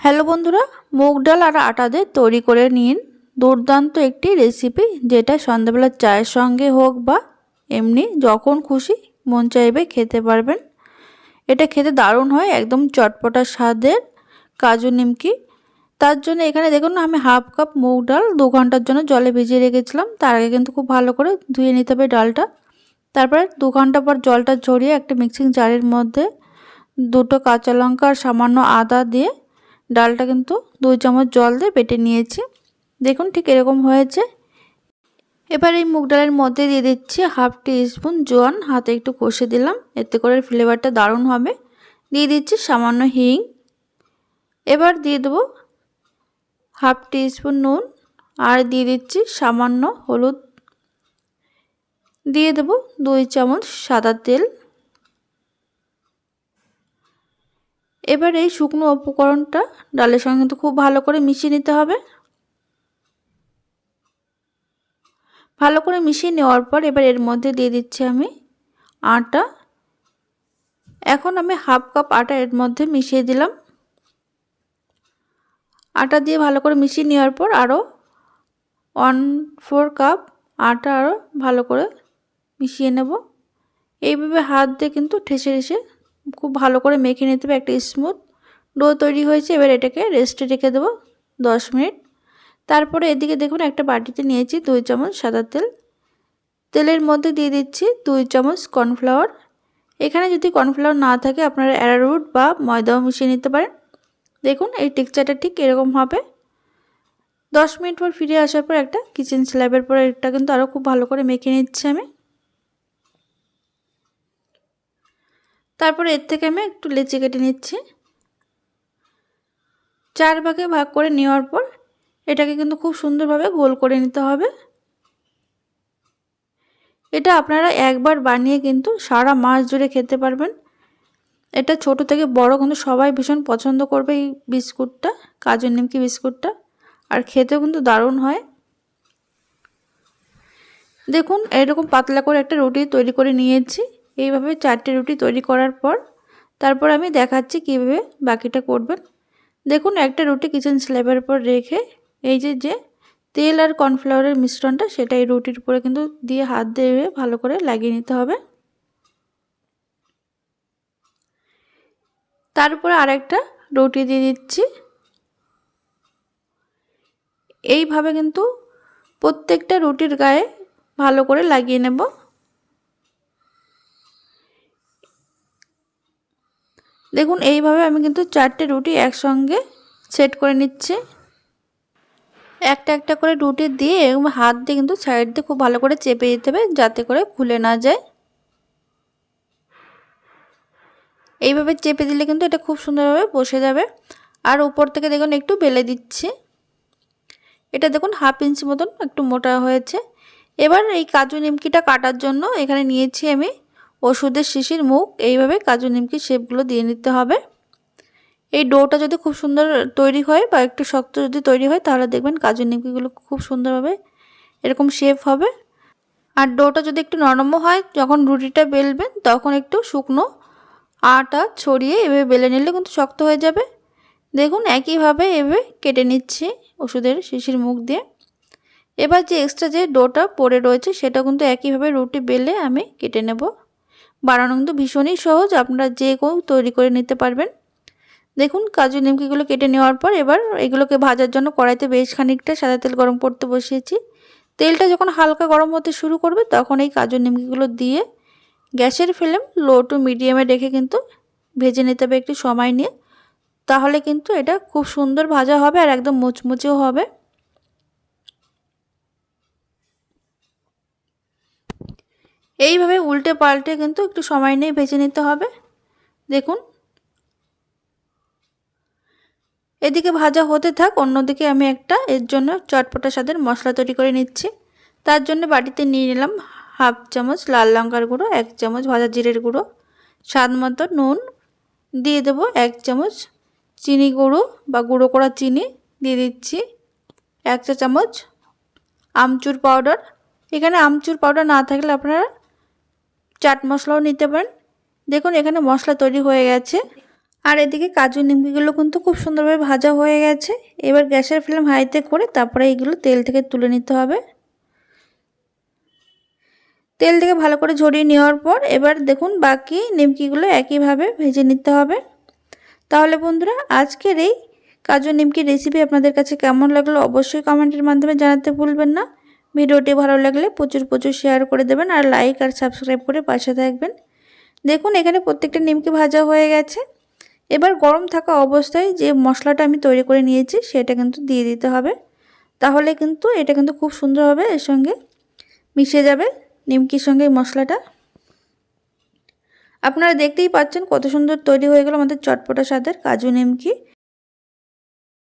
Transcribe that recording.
Hello বন্ধুরা, মুগ ডাল আর আটা দিয়ে তৈরি করে নিন। দুর্দান্ত একটি রেসিপি যেটা সন্ধ্যাবেলা চায়ের সঙ্গে হোক বা এমনি যখন খুশি মন চাইবে খেতে পারবেন। এটা খেতে দারুণ হয়, একদম চটপটা স্বাদের কাজু নিমকি। তার জন্য এখানে দেখুন আমি হাফ কাপ মুগ ডাল দু ঘণ্টার জন্য জলে ভিজিয়ে রেখেছিলাম। তার আগে কিন্তু খুব ভালো করে ধুয়ে নিতে হবে ডালটা। তারপরে দু ঘণ্টা পর জলটা ঝরিয়ে একটা মিক্সিং জারের মধ্যে দুটো কাঁচা লঙ্কা আর সামান্য আদা দিয়ে ডালটা কিন্তু দুই চামচ জল দিয়ে বেটে নিয়েছি। দেখুন ঠিক এরকম হয়েছে। এবার এই মুগ ডালের মধ্যে দিয়ে দিচ্ছি হাফ টি স্পুন জোয়ান। হাতে একটু কষে দিলাম, এতে করে ফ্লেভারটা দারুণ হবে। দিয়ে দিচ্ছি সামান্য হিং। এবার দিয়ে দেবো হাফ টি স্পুন নুন আর দিয়ে দিচ্ছি সামান্য হলুদ। দিয়ে দেবো দুই চামচ সাদা তেল। এবার এই শুকনো উপকরণটা ডালের সঙ্গে কিন্তু খুব ভালো করে মিশিয়ে নিতে হবে। ভালো করে মিশিয়ে নেওয়ার পর এবার এর মধ্যে দিয়ে দিচ্ছি আমি আটা। এখন আমি হাফ কাপ আটা এর মধ্যে মিশিয়ে দিলাম। আটা দিয়ে ভালো করে মিশিয়ে নেওয়ার পর আরও ওয়ান ফোর কাপ আটা আরও ভালো করে মিশিয়ে নেব। এইভাবে হাত দিয়ে কিন্তু ঠেসে ঠেসে খুব ভালো করে মেখে নিতে হবে, একটা স্মুথ ডো তৈরি হয়েছে, এবার এটাকে রেস্টে রেখে দেবো দশ মিনিট। তারপরে এদিকে দেখুন একটা বাটিতে নিয়েছি দুই চামচ সাদা তেল। তেলের মধ্যে দিয়ে দিচ্ছি দুই চামচ কর্নফ্লাওয়ার এখানে যদি কর্নফ্লাওয়ার না থাকে আপনারা অ্যারারুট বা ময়দাও মিশিয়ে নিতে পারেন। দেখুন এই টেক্সচারটা ঠিক এরকম হবে। দশ মিনিট পর ফিরে আসার পর একটা কিচেন স্ল্যাবের পর এটা কিন্তু আরও খুব ভালো করে মেখে নিচ্ছি আমি। তারপরে এর থেকে আমি একটু লেচি কেটে নিচ্ছি। চার ভাগে ভাগ করে নেওয়ার পর এটাকে কিন্তু খুব সুন্দরভাবে গোল করে নিতে হবে। এটা আপনারা একবার বানিয়ে কিন্তু সারা মাস জুড়ে খেতে পারবেন। এটা ছোট থেকে বড় কিন্তু সবাই ভীষণ পছন্দ করবে এই বিস্কুটটা কাজু নিমকি বিস্কুটটা। আর খেতেও কিন্তু দারুণ হয়। দেখুন, এরকম পাতলা করে একটা রুটি তৈরি করে নিয়েছি। এইভাবে চারটে রুটি তৈরি করার পর তারপর আমি দেখাচ্ছি কীভাবে বাকিটা করবেন। দেখুন, একটা রুটি কিচেন স্ল্যাবের উপর রেখে এই যে যে তেল আর কর্নফ্লাওয়ারের মিশ্রণটা, সেটা এই রুটির উপরে কিন্তু দিয়ে হাত দিয়ে ভালো করে লাগিয়ে নিতে হবে। তার উপরে আরেকটা রুটি দিয়ে দিচ্ছি। এইভাবে কিন্তু প্রত্যেকটা রুটির গায়ে ভালো করে লাগিয়ে নেব। দেখুন, এইভাবে আমি কিন্তু চারটে রুটি একসঙ্গে সেট করে নিচ্ছি। একটা একটা করে রুটি দিয়ে এবং হাত দিয়ে কিন্তু সাইড দিয়ে খুব ভালো করে চেপে দিতে হবে যাতে করে খুলে না যায়। এইভাবে চেপে দিলে কিন্তু এটা খুব সুন্দরভাবে বসে যাবে। আর উপর থেকে দেখুন, একটু বেলে দিচ্ছি। এটা দেখুন, হাফ ইঞ্চি মতন একটু মোটা হয়েছে। এবার এই কাজু নিমকিটা কাটার জন্য এখানে নিয়েছি আমি ওষুধের শিশির, মুখ, এইভাবে কাজু, নিমকি, শেপগুলো দিয়ে নিতে হবে। এই ডোটা যদি খুব সুন্দর তৈরি হয় বা একটু শক্ত যদি তৈরি হয়, তাহলে দেখবেন কাজু, নিমকিগুলো খুব সুন্দরভাবে এরকম শেপ হবে। আর ডোটা যদি একটু নরমও হয়, যখন রুটিটা বেলবেন, তখন একটু শুকনো আটা ছড়িয়ে এভাবে বেলে নিলে কিন্তু শক্ত হয়ে যাবে। দেখুন, একইভাবে এভাবে কেটে নিচ্ছি ওষুধের শিশির, মুখ দিয়ে। এবার যে এক্সট্রা যে ডোটা পড়ে রয়েছে, সেটা কিন্তু একইভাবে রুটি বেলে আমি কেটে নেব। বানানো কিন্তু ভীষণই সহজ, আপনারা যে কেউ তৈরি করে নিতে পারবেন। দেখুন, কাজু নিমকিগুলো কেটে নেওয়ার পর এবার এগুলোকে ভাজার জন্য কড়াইতে বেশ খানিকটা সাদা তেল গরম করতে বসিয়েছি। তেলটা যখন হালকা গরম হতে শুরু করবে, তখন এই কাজু নিমকিগুলো দিয়ে গ্যাসের ফ্লেম লো টু মিডিয়ামে রেখে কিন্তু ভেজে নিতে হবে একটু সময় নিয়ে। তাহলে কিন্তু এটা খুব সুন্দর ভাজা হবে আর একদম মুচমুচেও হবে। এইভাবে উল্টে পাল্টে কিন্তু একটু সময় নিয়ে ভেজে নিতে হবে। দেখুন। এদিকে ভাজা হতে থাক, অন্যদিকে আমি একটা এর জন্য চটপটা স্বাদের মশলা তৈরি করে নিচ্ছি। তার জন্য বাটিতে নিয়ে নিলাম হাফ চামচ লাল লঙ্কার গুঁড়ো, এক চামচ ভাজা জিরের গুঁড়ো, স্বাদ মতো নুন, দিয়ে দেবো এক চামচ চিনি গুঁড়ো বা গুঁড়ো করা চিনি, দিয়ে দিচ্ছি এক চা চামচ আমচুর পাউডার। এখানে আমচুর পাউডার না থাকলে আপনারা চাট মশলাও নিতে পারেন। দেখুন, এখানে মশলা তৈরি হয়ে গেছে। আর এদিকে কাজু নিমকিগুলো কিন্তু খুব সুন্দরভাবে ভাজা হয়ে গেছে। এবার গ্যাসের ফ্লেম হাইতে করে তারপরে এইগুলো তেল থেকে তুলে নিতে হবে। তেল থেকে ভালো করে ঝরিয়ে নেওয়ার পর এবার দেখুন, বাকি নিমকিগুলো একইভাবে ভেজে নিতে হবে। তাহলে বন্ধুরা, আজকের এই কাজু নিমকির রেসিপি আপনাদের কাছে কেমন লাগল অবশ্যই কমেন্টের মাধ্যমে জানাতে ভুলবেন না। ভিডিওটি ভালো লাগলে প্রচুর প্রচুর শেয়ার করে দেবেন আর লাইক আর সাবস্ক্রাইব করে পাশে থাকবেন। দেখুন, এখানে প্রত্যেকটা নিমকি ভাজা হয়ে গেছে। এবার গরম থাকা অবস্থায় যে মশলাটা আমি তৈরি করে নিয়েছি, সেটা কিন্তু দিয়ে দিতে হবে। তাহলে কিন্তু এটা কিন্তু খুব সুন্দর হবে, এর সঙ্গে মিশে যাবে নিমকির সঙ্গে মশলাটা। আপনারা দেখতেই পাচ্ছেন কত সুন্দর তৈরি হয়ে গেল আমাদের চটপটা স্বাদের কাজু নিমকি।